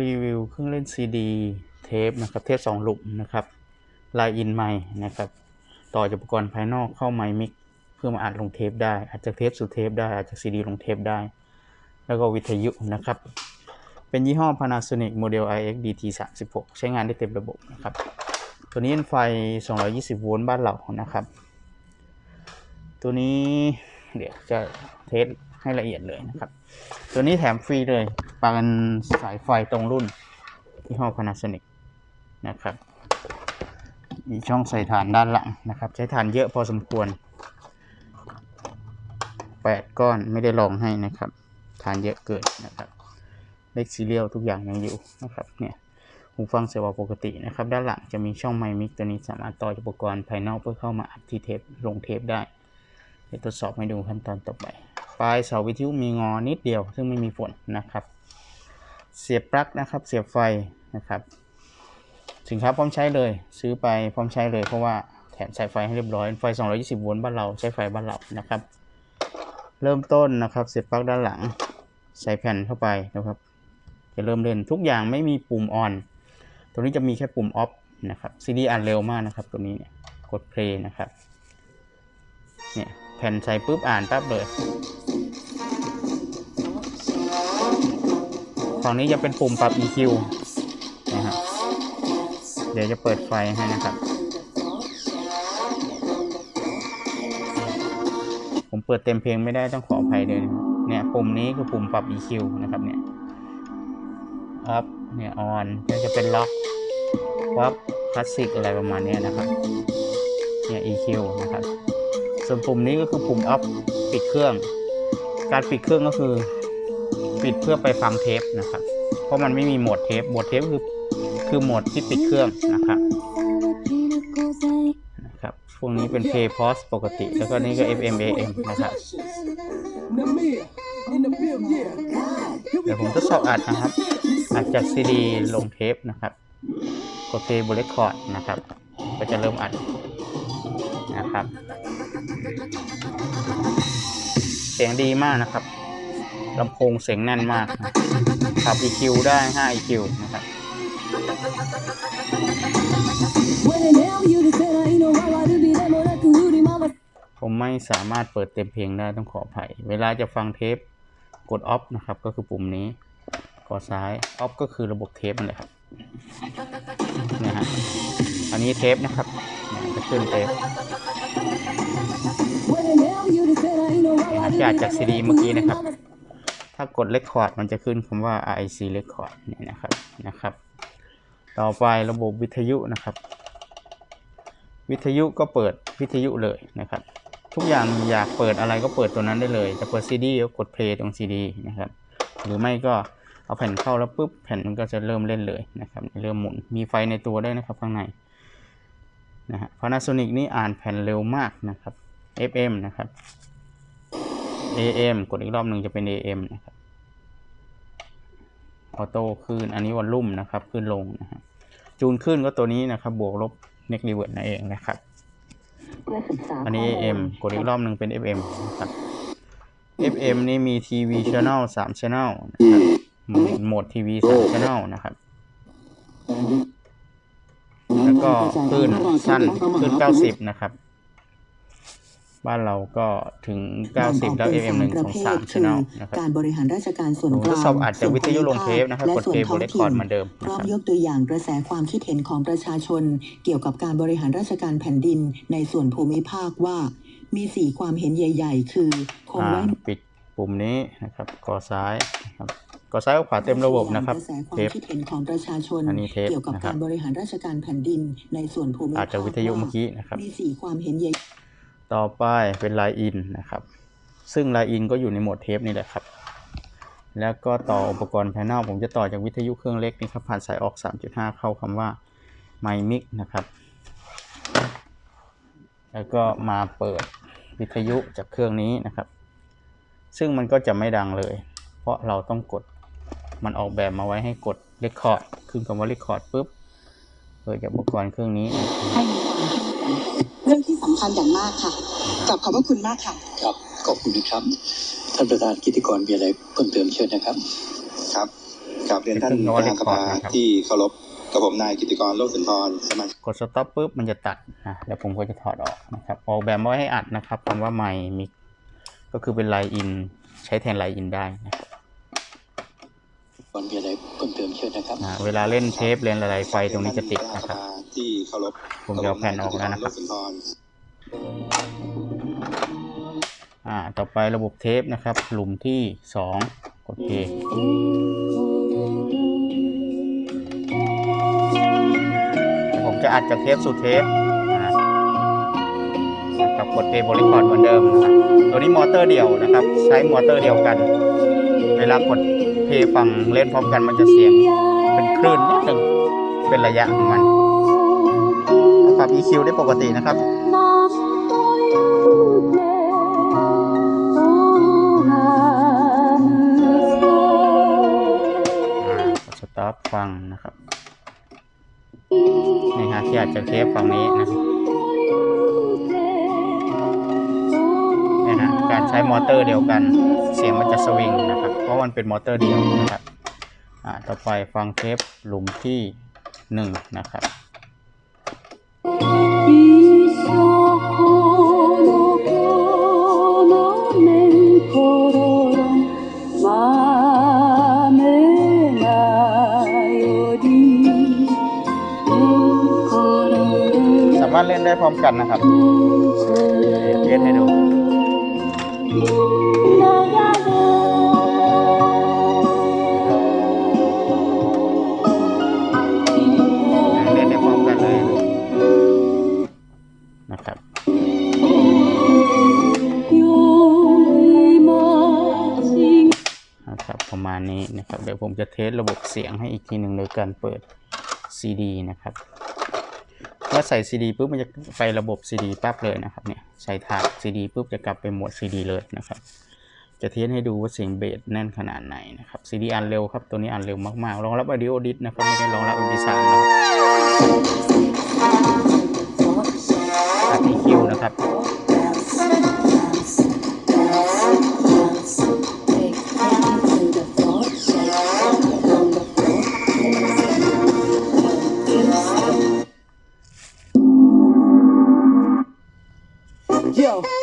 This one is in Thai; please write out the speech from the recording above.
รีวิวเครื่องเล่นซีดีเทปนะครับเทปสองหลุมนะครับลายอินไมค์นะครับ ต่อจากอุปกรณ์ภายนอกเข้าไมค์มิกเพื่อมาอัดลงเทปได้อาจจะเทปสู่เทปได้อาจจะซีดีลงเทปได้ แล้วก็วิทยุนะครับ เป็นยี่ห้อ Panasonic Model IX DT 3 6ใช้งานได้เต็มระบบนะครับ ตัวนี้เป็นไฟ 220 โวลต์บ้านเรานะครับ ตัวนี้เดี๋ยวจะเทสให้ละเอียดเลยนะครับ ตัวนี้แถมฟรีเลย ปากันสายไฟตรงรุ่นยี่ห้อ Panasonic นะครับมีช่องใส่ฐานด้านหลังนะครับ ใช้ฐานเยอะพอสมควร 8 ก้อนไม่ได้ลองให้นะครับ ฐานเยอะเกินนะครับ เลขซีเรียลทุกอย่างยังอยู่นะครับเนี่ยหูฟังเสียงปกตินะครับ ด้านหลังจะมีช่องไมค์มิกตัวนี้สามารถต่ออุปกรณ์ภายนอกเพื่อเข้ามาอัดที่เทปลงเทปได้เดี๋ยวทดสอบให้ดูขั้นตอนต่อไป ปลายเสาวิทยุมีงอนิดเดียว ซึ่งไม่มีฝนนะครับ เสียบปลั๊กนะครับ เสียบไฟนะครับ สินค้าพร้อมใช้เลยซื้อไปพร้อมใช้เลยเพราะว่าแถมสายไฟให้เรียบร้อยไฟ 220 โวลต์บ้านเราใช้ไฟบ้านเรานะครับ เริ่มต้นนะครับ เสียบปลั๊กด้านหลัง ใส่แผ่นเข้าไปนะครับ จะเริ่มเล่นทุกอย่างไม่มีปุ่มออน ตัวนี้จะมีแค่ปุ่มออฟนะครับซีดีอ่านเร็วมากนะครับ ตัวนี้เนี่ยกดเพลย์นะครับเนี่ยแผ่นใส่ปุ๊บอ่านปั๊บเลย ฝั่งนี้จะเป็นปุ่มปรับ EQ นะครับเดี๋ยวจะเปิดไฟให้นะครับ ผมเปิดเต็มเพลงไม่ได้ต้องขออภัยด้วยนเนี่ยปุ่มนี้คือปุ่มปรับ EQ นะครับเนี่ย off เนี่ย on ก็จะเป็นล็อกวับคลาสสิกอะไรประมาณนี้นะครับเนี่ย EQ นะครับส่วนปุ่มนี้ก็คือปุ่ม off ปิดเครื่อง การปิดเครื่องก็คือ ปิดเพื่อไปฟังเทปนะครับ เพราะมันไม่มีโหมดเทปโหมดเทปคือคือโหมดที่ปิดเครื่องนะครับนะครับพวกนี้เป็น play pause ปกติ แล้วก็นี่ก็ FM AM นะครับเดี๋ยวผมทดสอบอัดนะครับ อัดจากซีดีลงเทปนะครับ กดเพลย์บนเรคคอร์ดนะครับ ก็จะเริ่มอัดนะครับ เสียงดีมากนะครับ ลำโพงเสียงแน่นมากขับ EQ ได้ 5 EQ นะครับผมไม่สามารถเปิดเต็มเพลงได้ต้องขออภัย เวลาจะฟังเทปกดออฟนะครับ ก็คือปุ่มนี้กดซ้ายออฟก็คือระบบเทปนั่นแหละครับเนี่ยฮะอันนี้เทปนะครับจะขึ้นเทปอาจจากซีดีเมื่อกี้นะครับ ถ้ากดเลคคอร์ดมันจะขึ้นคำว่า RIC Record เนี่ยนะครับนะครับ ต่อไประบบวิทยุนะครับ วิทยุก็เปิดวิทยุเลยนะครับ ทุกอย่างอยากเปิดอะไรก็เปิดตัวนั้นได้เลย จะเปิดซีดีก็กดเพลย์ตรงซีดีนะครับ หรือไม่ก็เอาแผ่นเข้าแล้วปุ๊บแผ่นมันก็จะเริ่มเล่นเลยนะครับเริ่มหมุนมีไฟในตัวได้วยนะครับข้างในนะฮะ Panasonic นี่อ่านแผ่นเร็วมากนะครับ FM นะครับ AM กดอีกรอบหนึ่งจะเป็น AM นะครับ ออโต้ขึ้น อันนี้วอลลุ่มนะครับ ขึ้นลงนะครับจูนขึ้นก็ตัวนี้นะครับ บวกลบเน็กรีเวิร์ดนั่นเองนะครับ อันนี้ AM กดอีกรอบหนึ่งเป็น FM นะครับ FM นี่มีทีวีช anel สามช anel นะครับโหมดโหมดทีวีสามช anel นะครับแล้วก็คลื่นสั้นคลื่น90 นะครับ บ้านเราก็ถึง 90แล้ว FM 1 2 3 channel นะครับการบริหารราชการส่วนผมกทลาดงสอบอัดจากวิทยุลงเทปนะครับและกดส่วนเพลย์บท้อนงเรคคอร์ดถิ่นเหมือนเดิมพนะร้อคมรับยกตัวอย่างกระแสความคิดเห็นของประชาชน เกี่ยวกับการบริหารราชการแผ่นดินในส่วนภูมิภาคว่า มีสี่ความเห็นใหญ่ ๆ คือคงอ่าไว้ปิดปุ่มนี้นะครับกอซ้ายนะครับกอซ้ายกับขวาเต็มระบบนะครับกระแสควาเทมปคิดเห็นของประชาชนอันนี้เทปเกี่ยวกับนะครับการบริหารราชการแผ่นดินในส่วนภูมิอาภาจคจะวิทยุเมื่อกี้นะครับมีสี่ความเห็นใหญ่ ต่อไปเป็นไลน์อินนะครับ ซึ่งไลน์อินก็อยู่ในโหมดเทปนี่แหละครับ แล้วก็ต่ออุปกรณ์ภายนอกผมจะต่อจากวิทยุเครื่องเล็กนี่ครับผ่านสายออก 3.5 เข้าคำว่า My Mic นะครับแล้วก็มาเปิดวิทยุจากเครื่องนี้นะครับ ซึ่งมันก็จะไม่ดังเลย เพราะเราต้องกดมันออกแบบมาไว้ให้กด Record ขึ้นคำว่า Record ปุ๊บ เปิดจากอุปกรณ์เครื่องนี้ ให้มีความเข้มแข็งเรื่องที่สำคัญอย่างมากค่ะกลับขอบพระคุณมากค่ะ ครับขอบคุณนะครับ ท่านประธานกิติกรมีอะไรเพิ่มเติมเชิญนะครับ ครับครับเรียนท่านขึ้นประธานสภา record นะครับที่เคารพกับผมนายกิติกรโลกสุนทรสมาชิกกดสต็อปปุ๊บมันจะตัดนะแล้วผมก็จะถอดออกนะครับออกแบบมาไว้ให้อัดนะครับคำว่าไมค์มิกก็คือเป็นไลน์อิน ใช้แทนไลน์อินได้นะครับ วันมีอะไรเพิ่มเติมเชิญนะครับอ่าเวลาเล่นเทปเล่นอะไรไฟตรงนี้จะติดท่านนะปคระรับธานสภาที่เคารพผมจะเอาแผ่นออกแล้วนะครับกัผมนายกิติกรโลกสุนทรอ่าต่อไประบบเทปนะครับ หลุมที่สองกดเพลงผมจะอัดจากเทปสู่เทปนะนะครับกดเพลย์บริคอร์ดเหมือนเดิมนะครับตัวนี้มอเตอร์เดียวนะครับ ใช้มอเตอร์เดียวกัน เวลากด เพลย์ฟังเล่นพร้อมกันมันจะเสียงเป็นคลื่นนิดนึงเป็นระยะของมันปรับ EQ ได้ปกตินะครับอ่ากดสต็อปฟังนะครับ นี่ฮะที่อาจจะเทปฝั่งนี้นะครับ การใช้มอเตอร์เดียวกัน เสียงมันจะสวิงนะครับ เพราะมันเป็นมอเตอร์เดียวนะครับอ่าต่อไปฟังเทปหลุมที่หนึ่งนะครับสามารถเล่นได้พร้อมกันนะครับเล่นให้ดู ประมาณนี้นะครับ เดี๋ยวผมจะเทสระบบเสียงให้อีกทีหนึ่งโดยการเปิด CD นะครับ เมื่อใส่ CD ปุ๊บมันจะไประบบ CD ปั๊บเลยนะครับเนี่ยใส่ถาด CD ปุ๊บจะกลับไปหมด CD เลยนะครับ จะเทสให้ดูว่าเสียงเบสแน่นขนาดไหนนะครับ CD อ่านเร็วครับตัวนี้อ่านเร็วมากๆรองรับ Audio Dit นะครับไม่ได้รองรับ MP3 นะครับตัด EQ นะครับ go.